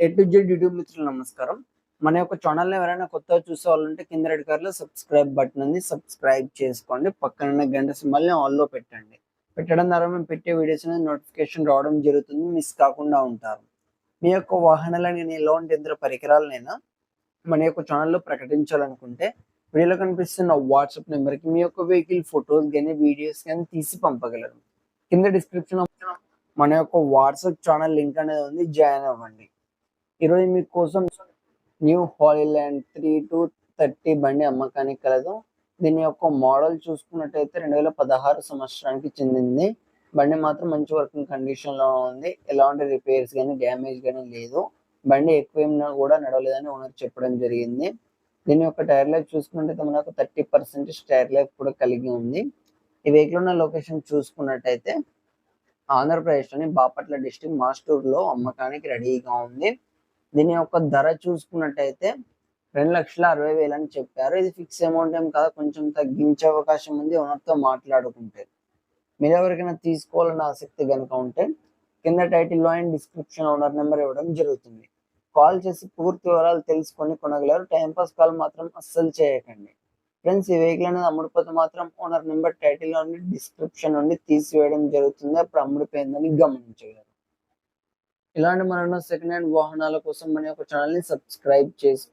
A to Z YouTube మిత్రులు నమస్కారం. మన యొక్క ఛానల్ ఎవరైనా కొత్తగా చూసే ఉంటే కింద రెడ్ కలర్లో సబ్స్క్రైబ్ బటన్ ఉంది సబ్స్క్రైబ్ చేసుకోండి. పక్కన ఉన్న గంట సింబల్ని ఆల్లో ఆల్లో పెట్టండి. పెట్టడం ద్వారా మేము పెట్టే వీడియోస్ అనేది నోటిఫికేషన్ రావడం జరుగుతుంది మిస్ కాకుండా ఉంటారు. మీ యొక్క వాహనాలని నేను ఎలాంటి యంత్ర పరికరాలనైనా మన యొక్క ఛానల్లో ప్రకటించాలనుకుంటే వీడియోలో కనిపిస్తున్న వాట్సాప్ నెంబర్కి మీ యొక్క వెహికల్ ఫొటోస్ కానీ వీడియోస్ కానీ తీసి పంపగలరు. కింద డిస్క్రిప్షన్ మన యొక్క వాట్సాప్ ఛానల్ లింక్ అనేది ఉంది జాయిన్ అవ్వండి. ఈరోజు మీకోసం New Holland three two thirty బండి అమ్మకానికి కలదు. దీని యొక్క మోడల్ చూసుకున్నట్టయితే రెండు వేల పదహారు సంవత్సరానికి చెందింది. బండి మాత్రం మంచి వర్కింగ్ కండిషన్లో ఉంది. ఎలాంటి రిపేర్స్ కానీ డ్యామేజ్ కానీ లేదు. బండి ఎక్కువ ఏం కూడా నడవలేదని ఓనర్ చెప్పడం జరిగింది. దీని యొక్క టైర్ లైఫ్ చూసుకున్నట్టయితే మనకు థర్టీ పర్సెంట్ టైర్ లైఫ్ కూడా కలిగి ఉంది. ఈ వెహికల్ ఉన్న లొకేషన్ చూసుకున్నట్టయితే ఆంధ్రప్రదేశ్లోని బాపట్ల డిస్టిక్ మాస్టూర్లో అమ్మకానికి రెడీగా ఉంది. దీని యొక్క ధర చూసుకున్నట్టయితే రెండు లక్షల అరవై వేలు అని చెప్పారు. ఇది ఫిక్స్ అమౌంట్ ఏం కాదు కొంచెం తగ్గించే అవకాశం ఉంది. ఓనర్తో మాట్లాడుకుంటే మీరు ఎవరికైనా తీసుకోవాలన్న ఆసక్తి కనుక ఉంటే కింద టైటిల్లో అండ్ డిస్క్రిప్షన్ ఓనర్ నెంబర్ ఇవ్వడం జరుగుతుంది. కాల్ చేసి పూర్తి వివరాలు తెలుసుకొని కొనగలరు. టైంపాస్ కాల్ మాత్రం అస్సలు చేయకండి. ఫ్రెండ్స్ ఈ వెహికల్ అనేది అమ్ముడిపోతే మాత్రం ఓనర్ నెంబర్ టైటిల్ నుండి డిస్క్రిప్షన్ నుండి తీసివేయడం జరుగుతుంది. అప్పుడు అమ్ముడిపోయిందని గమనించగలరు. ఇలాంటి మన సెకండ్ హ్యాండ్ వాహనాల కోసం మన యొక్క ఛానల్ని సబ్స్క్రైబ్ చేసి